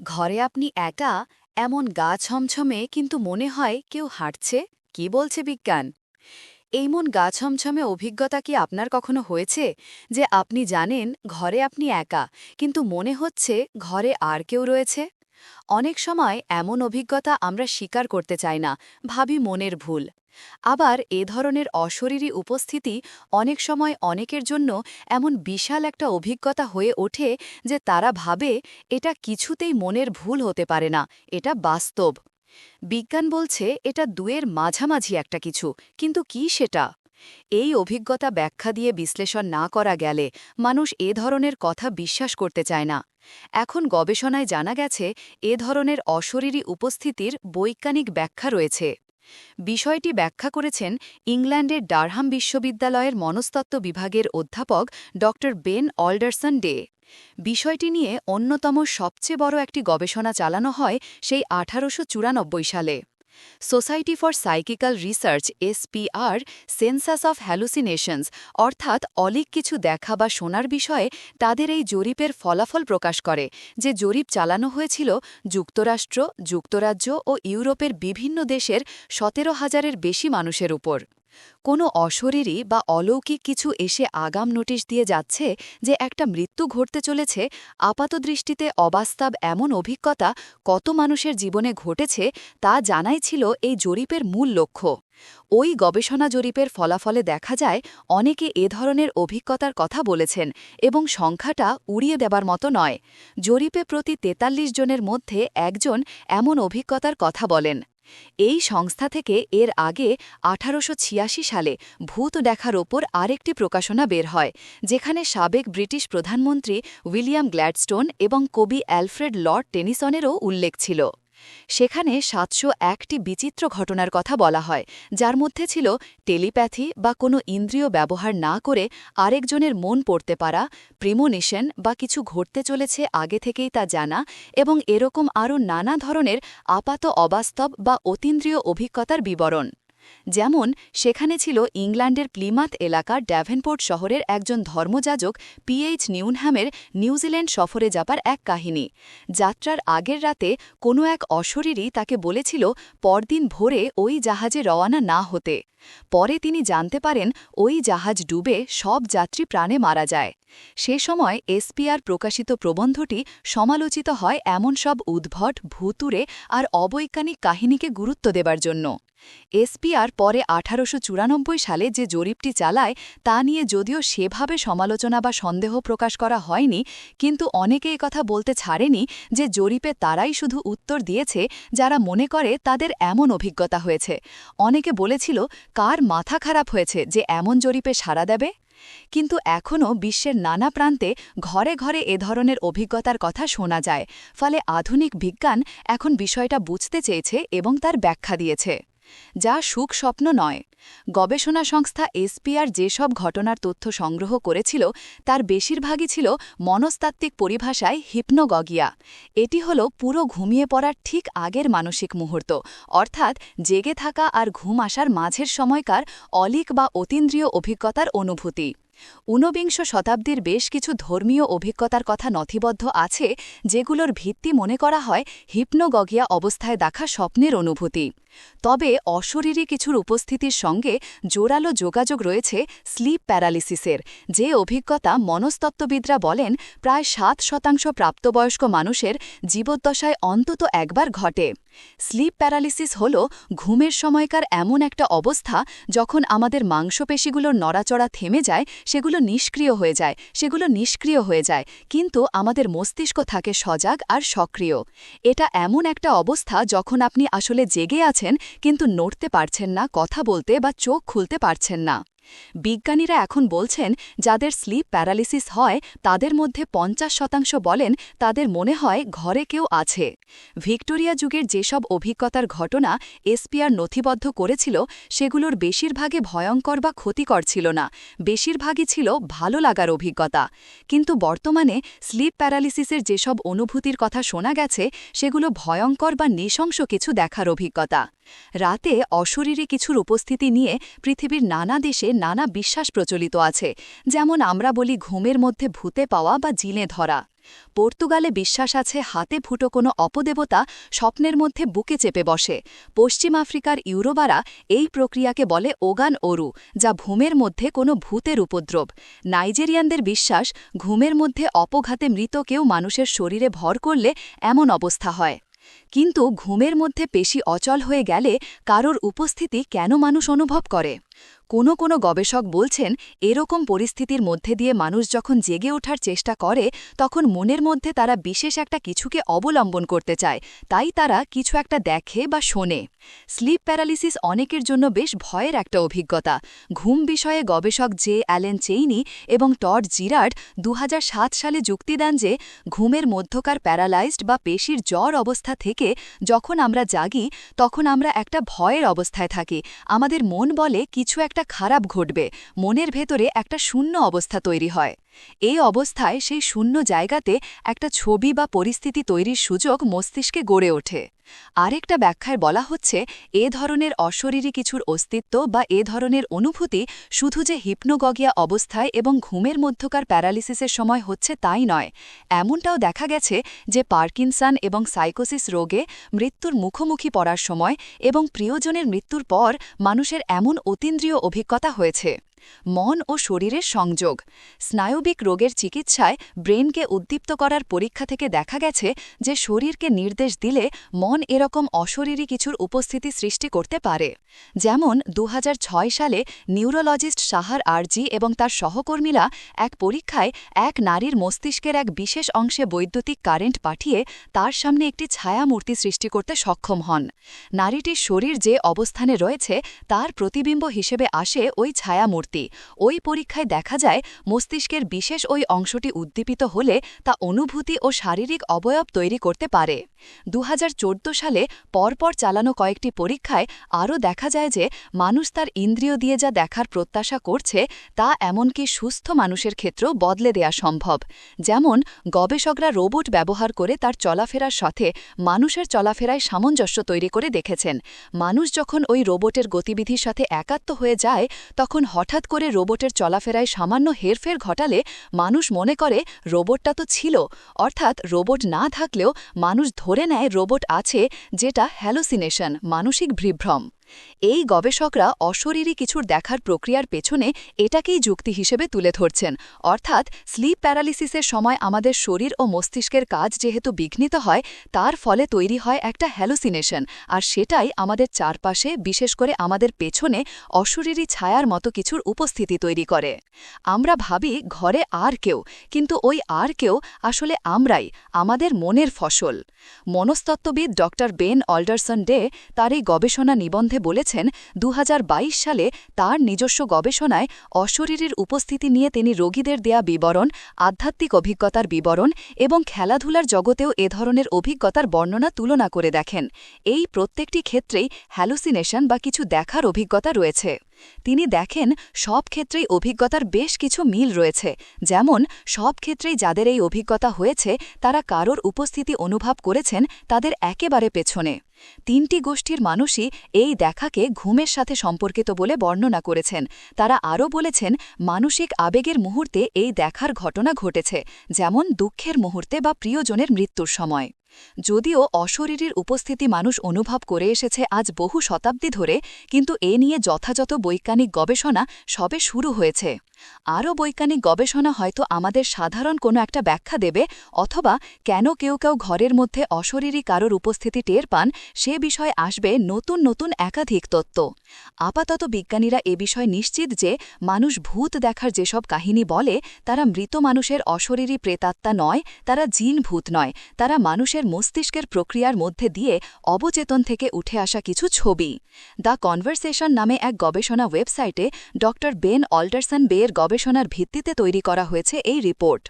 ঘরে আপনি একা, এমন গা ছমছমে কিন্তু মনে হয় কেউ হাঁটছে? কি বলছে বিজ্ঞান? এই মন গা ছমছমে অভিজ্ঞতা কি আপনার কখনো হয়েছে? যে আপনি জানেন ঘরে আপনি একা, কিন্তু মনে হচ্ছে ঘরে আর কেউ রয়েছে? অনেক সময় এমন অভিজ্ঞতা আমরা স্বীকার করতে চাই না, ভাবি মনের ভুল। আবার এ ধরনের অশরীরী উপস্থিতি অনেক সময় অনেকের জন্য এমন বিশাল একটা অভিজ্ঞতা হয়ে ওঠে যে তারা ভাবে এটা কিছুতেই মনের ভুল হতে পারে না, এটা বাস্তব। বিজ্ঞান বলছে এটা দুয়ের মাঝামাঝি একটা কিছু, কিন্তু কি সেটা? এই অভিজ্ঞতা ব্যাখ্যা দিয়ে বিশ্লেষণ না করা গেলে মানুষ এ ধরনের কথা বিশ্বাস করতে চায় না। এখন গবেষণায় জানা গেছে এ ধরনের অশরীরী উপস্থিতির বৈজ্ঞানিক ব্যাখ্যা রয়েছে। বিষয়টি ব্যাখ্যা করেছেন ইংল্যান্ডের ডারহাম বিশ্ববিদ্যালয়ের মনস্তত্ত্ব বিভাগের অধ্যাপক ড. Ben Alderson Day. বিষয়টি নিয়ে অন্যতম সবচেয়ে বড় একটি গবেষণা চালানো হয় সেই আঠারোশ চুরানব্বই সালে। Society for psychical research SPR census of hallucinations অর্থাৎ অলিক কিছু দেখা বা শোনার বিষয়ে তাদের এই জরিপের ফলাফল প্রকাশ করে, যে জরিপ চালানো হয়েছিল যুক্তরাষ্ট্র, যুক্তরাজ্য ও ইউরোপের বিভিন্ন দেশের সতেরো হাজারের বেশি মানুষের উপর। কোনো অশরীরী বা অলৌকিক কিছু এসে আগাম নোটিশ দিয়ে যাচ্ছে যে একটা মৃত্যু ঘটতে চলেছে, আপাতদৃষ্টিতে অবাস্তব এমন অভিজ্ঞতা কত মানুষের জীবনে ঘটেছে তা জানাই ছিল এই জরিপের মূল লক্ষ্য। ওই গবেষণা জরিপের ফলাফলে দেখা যায়, অনেকে এ ধরনের অভিজ্ঞতার কথা বলেছেন এবং সংখ্যাটা উড়িয়ে দেবার মতো নয়। জরিপে প্রতি ৪৩ জনের মধ্যে একজন এমন অভিজ্ঞতার কথা বলেন। এই সংস্থা থেকে এর আগে আঠারোশ ছিয়াশি সালে ভূত দেখার ওপর আরেকটি প্রকাশনা বের হয়, যেখানে সাবেক ব্রিটিশ প্রধানমন্ত্রী উইলিয়াম গ্ল্যাডস্টোন এবং কবি অ্যালফ্রেড লর্ড টেনিসনেরও উল্লেখ ছিল। সেখানে সাতশো একটি বিচিত্র ঘটনার কথা বলা হয়, যার মধ্যে ছিল টেলিপ্যাথি বা কোনো ইন্দ্রিয় ব্যবহার না করে আরেকজনের মন পড়তে পারা, প্রিমোনিশন বা কিছু ঘটতে চলেছে আগে থেকেই তা জানা এবং এরকম আরও নানা ধরনের আপাত অবাস্তব বা অতীন্দ্রিয় অভিজ্ঞতার বিবরণ। যেমন, সেখানে ছিল ইংল্যান্ডের প্লিমাথ এলাকার ড্যাভেনপোর্ট শহরের একজন ধর্মযাজক পিএইচ নিউনহ্যামের নিউজিল্যান্ড সফরে যাবার এক কাহিনী। যাত্রার আগের রাতে কোনো এক অশরীরই তাকে বলেছিল পরদিন ভোরে ওই জাহাজে রওয়ানা না হতে। পরে তিনি জানতে পারেন ওই জাহাজ ডুবে সব যাত্রী প্রাণে মারা যায়। সে সময় এসপিআর প্রকাশিত প্রবন্ধটি সমালোচিত হয় এমন সব উদ্ভট ভূতুরে আর অবৈজ্ঞানিক কাহিনীকে গুরুত্ব দেবার জন্য। এসপিআর পরে আঠারোশো চুরানব্বই সালে যে জরিপটি চালায়, তা নিয়ে যদিও সেভাবে সমালোচনা বা সন্দেহ প্রকাশ করা হয়নি, কিন্তু অনেকে কথা বলতে ছাড়েনি যে জরিপে তারাই শুধু উত্তর দিয়েছে, যারা মনে করে তাদের এমন অভিজ্ঞতা হয়েছে। অনেকে বলেছিল, কার মাথা খারাপ হয়েছে যে এমন জরিপে সাড়া দেবে? কিন্তু এখনও বিশ্বের নানা প্রান্তে ঘরে ঘরে এ ধরনের অভিজ্ঞতার কথা শোনা যায়, ফলে আধুনিক বিজ্ঞান এখন বিষয়টা বুঝতে চেয়েছে এবং তার ব্যাখ্যা দিয়েছে। যা সুখ স্বপ্ন নয়। গবেষণা সংস্থা এসপিআর যেসব ঘটনার তথ্য সংগ্রহ করেছিল, তার বেশিরভাগই ছিল মনস্তাত্ত্বিক পরিভাষায় হিপনোগগিয়া। এটি হল পুরো ঘুমিয়ে পড়ার ঠিক আগের মানসিক মুহূর্ত, অর্থাৎ জেগে থাকা আর ঘুম আসার মাঝের সময়কার অলিক বা অতীন্দ্রিয় অভিজ্ঞতার অনুভূতি। ঊনবিংশ শতাব্দীর বেশ কিছু ধর্মীয় অভিজ্ঞতার কথা নথিবদ্ধ আছে, যেগুলোর ভিত্তি মনে করা হয় হিপনোগগিয়া অবস্থায় দেখা স্বপ্নের অনুভূতি। তবে অশরীরী কিছুর উপস্থিতির সঙ্গে জোরালো যোগাযোগ রয়েছে স্লিপ প্যারালিসিসের, যে অভিজ্ঞতা মনস্তত্ত্ববিদরা বলেন প্রায় সাত শতাংশ প্রাপ্তবয়স্ক মানুষের জীবদ্দশায় অন্তত একবার ঘটে। স্লিপ প্যারালিসিস হল ঘুমের সময়কার এমন একটা অবস্থা যখন আমাদের মাংসপেশিগুলোর নড়াচড়া থেমে যায়, সেগুলো নিষ্ক্রিয় হয়ে যায়, সেগুলো নিষ্ক্রিয় হয়ে যায়, কিন্তু আমাদের মস্তিষ্ক থাকে সজাগ আর সক্রিয়। এটা এমন একটা অবস্থা যখন আপনি আসলে জেগে আছেন কিন্তু নড়তে পারছেন না কথা বলতে বা চোখ খুলতে পারছেন না। বিজ্ঞানীরা এখন বলছেন, যাদের স্লিপ প্যারালিসিস হয়, তাদের মধ্যে পঞ্চাশ শতাংশ বলেন তাদের মনে হয় ঘরে কেউ আছে। ভিক্টোরিয়া যুগের যেসব অভিজ্ঞতার ঘটনা এসপিআর নথিবদ্ধ করেছিল, সেগুলোর বেশিরভাগে ভয়ঙ্কর বা ক্ষতিকর ছিল না। বেশিরভাগই ছিল ভালো লাগার অভিজ্ঞতা। কিন্তু বর্তমানে স্লিপ প্যারালিসিসের যেসব অনুভূতির কথা শোনা গেছে, সেগুলো ভয়ঙ্কর বা নৃশংস কিছু দেখার অভিজ্ঞতা। রাতে অশরীরে কিছুর উপস্থিতি নিয়ে পৃথিবীর নানা দেশে নানা বিশ্বাস প্রচলিত আছে, যেমন আমরা বলি ঘুমের মধ্যে ভূতে পাওয়া বা জিনে ধরা। পর্তুগালে বিশ্বাস আছে হাতে ফুটো কোনো অপদেবতা স্বপ্নের মধ্যে বুকে চেপে বসে। পশ্চিম আফ্রিকার ইউরোবারা এই প্রক্রিয়াকে বলে ওগান ওরু, যা ঘুমের মধ্যে কোনো ভূতের উপদ্রব। নাইজেরিয়ানদের বিশ্বাস, ঘুমের মধ্যে অপঘাতে মৃত কেউ মানুষের শরীরে ভর করলে এমন অবস্থা হয়। কিন্তু ঘুমের মধ্যে পেশি অচল হয়ে গেলে কারোর উপস্থিতি কেন মানুষ অনুভব করে? কোনো কোনো গবেষক বলছেন, এরকম পরিস্থিতির মধ্যে দিয়ে মানুষ যখন জেগে ওঠার চেষ্টা করে, তখন মনের মধ্যে তারা বিশেষ একটা কিছুকে অবলম্বন করতে চায়, তাই তারা কিছু একটা দেখে বা শোনে। স্লিপ প্যারালিসিস অনেকের জন্য বেশ ভয়ের একটা অভিজ্ঞতা। ঘুম বিষয়ে গবেষক জে. অ্যালেন চেইনি এবং টড জিরার্ড দু হাজার সাত সালে যুক্তি দেন যে, ঘুমের মধ্যকার প্যারালাইজড বা পেশির জ্বর অবস্থা থেকে যখন আমরা জাগি, তখন আমরা একটা ভয়ের অবস্থায় থাকি। আমাদের মন বলে কিছু একটা খারাপ ঘটবে। মনের ভেতরে একটা শূন্য অবস্থা তৈরি হয়। এই অবস্থায় সেই শূন্য জায়গাতে একটা ছবি বা পরিস্থিতি তৈরির সুযোগ মস্তিষ্কে গড়ে ওঠে। আরেকটা ব্যাখ্যায় বলা হচ্ছে, এ ধরনের অশরীরী কিছুর অস্তিত্ব বা এ ধরনের অনুভূতি শুধু যে হিপনোগগিয়া অবস্থায় এবং ঘুমের মধ্যকার প্যারালিসিসের সময় হচ্ছে তাই নয়। এমনটাও দেখা গেছে যে পার্কিনসান এবং সাইকোসিস রোগে মৃত্যুর মুখোমুখি পড়ার সময় এবং প্রিয়জনের মৃত্যুর পর মানুষের এমন অতীন্দ্রিয় অভিজ্ঞতা হয়েছে। মন ও শরীরের সংযোগ। স্নায়বিক রোগের চিকিৎসায় ব্রেনকে উদ্দীপ্ত করার পরীক্ষা থেকে দেখা গেছে যে শরীরকে নির্দেশ দিলে মন এরকম অশরীরী কিছুর উপস্থিতি সৃষ্টি করতে পারে। যেমন দু হাজার ছয় সালে নিউরোলজিস্ট সাহার আরজি এবং তার সহকর্মীরা এক পরীক্ষায় এক নারীর মস্তিষ্কের এক বিশেষ অংশে বৈদ্যুতিক কারেন্ট পাঠিয়ে তার সামনে একটি ছায়ামূর্তি সৃষ্টি করতে সক্ষম হন। নারীটির শরীর যে অবস্থানে রয়েছে, তার প্রতিবিম্ব হিসেবে আসে ওই ছায়ামূর্তি অনুভূতি ওই পরীক্ষায় দেখা যায়, মস্তিষ্কের বিশেষ ওই অংশটি উদ্দীপিত হলে তা অনুভূতি ও শারীরিক অবয়ব তৈরি করতে পারে। দু হাজার চোদ্দ সালে পরপর চালানো কয়েকটি পরীক্ষায় আরও দেখা যায় যে, মানুষ তার ইন্দ্রিয় দিয়ে যা দেখার প্রত্যাশা করছে, তা এমনকি সুস্থ মানুষের ক্ষেত্রেও বদলে দেয়া সম্ভব। যেমন, গবেষকরা রোবট ব্যবহার করে তার চলাফেরার সাথে মানুষের চলাফেরায় সামঞ্জস্য তৈরি করে দেখেছেন। মানুষ যখন ওই রোবটের গতিবিধির সাথে একাত্ম হয়ে যায়, তখন হঠাৎ করে রোবটের চলাফেরায় সামান্য হেরফের ঘটালে মানুষ মনে করে রোবটটা তো ছিল। অর্থাৎ রোবট না থাকলেও মানুষ ধরে নেয় রোবট আছে যেটা হ্যালোসিনেশন, মানসিক ভ্রিভ্রম এই গবেষকরা অশরীরী কিছুর দেখার প্রক্রিয়ার পেছনে এটাকেই যুক্তি হিসেবে তুলে ধরছেন। অর্থাৎ স্লিপ প্যারালিসিসের সময় আমাদের শরীর ও মস্তিষ্কের কাজ যেহেতু বিঘ্নিত হয়, তার ফলে তৈরি হয় একটা হ্যালোসিনেশন, আর সেটাই আমাদের চারপাশে, বিশেষ করে আমাদের পেছনে, অশরীরী ছায়ার মতো কিছুর উপস্থিতি তৈরি করে। আমরা ভাবি ঘরে আর কেউ, কিন্তু ওই আর কেউ আসলে আমরাই, আমাদের মনের ফসল। মনস্তত্ত্ববিদ ডক্টর বেন অল্ডারসন ডে তার এই গবেষণা নিবন্ধে মধ্যে বলেছেন দু হাজার বাইশ সালে তার নিজস্ব গবেষণায় অশরীরের উপস্থিতি নিয়ে তিনি রোগীদের দেয়া বিবরণ, আধ্যাত্মিক অভিজ্ঞতার বিবরণ এবং খেলাধুলার জগতেও এ ধরনের অভিজ্ঞতার বর্ণনা তুলনা করে দেখেন। এই প্রত্যেকটি ক্ষেত্রেই হ্যালুসিনেশন বা কিছু দেখার অভিজ্ঞতা রয়েছে। তিনি দেখেন, সব ক্ষেত্রেই অভিজ্ঞতার বেশ কিছু মিল রয়েছে। যেমন, সব ক্ষেত্রেই যাদের এই অভিজ্ঞতা হয়েছে, তারা কারোর উপস্থিতি অনুভব করেছেন, তাদের একেবারে পেছনে। তিনটি গোষ্ঠীর মানুষই এই দেখাকে ঘুমের সাথে সম্পর্কিত বলে বর্ণনা করেছেন। তারা আরও বলেছেন, মানসিক আবেগের মুহূর্তে এই দেখার ঘটনা ঘটেছে, যেমন দুঃখের মুহূর্তে বা প্রিয়জনের মৃত্যুর সময়। যদিও অশরীরীর উপস্থিতি মানুষ অনুভব করে এসেছে আজ বহু শতাব্দী ধরে, কিন্তু এ নিয়ে যথাযথ বৈজ্ঞানিক গবেষণা সবে শুরু হয়েছে। আরও বৈজ্ঞানিক গবেষণা হয়তো আমাদের সাধারণ কোনো একটা ব্যাখ্যা দেবে, অথবা কেন কেউ কেউ ঘরের মধ্যে অশরীরী কারোর উপস্থিতি টের পান, সে বিষয়ে আসবে নতুন নতুন একাধিক তত্ত্ব। আপাতত বিজ্ঞানীরা এ বিষয়ে নিশ্চিত যে মানুষ ভূত দেখার যেসব কাহিনী বলে, তারা মৃত মানুষের অশরীরী প্রেতাত্মা নয়, তারা জিন ভূত নয়, তারা মানুষের মস্তিষ্কের প্রক্রিয়ার মধ্যে দিয়ে অবচেতন থেকে উঠে আসা কিছু ছবি। দ্য কনভারসেশন নামে এক গবেষণা ওয়েবসাইটে ডক্টর বেন অল্টারসন বেয়ের গবেষণার ভিত্তিতে তৈরি করা হয়েছে এই রিপোর্ট।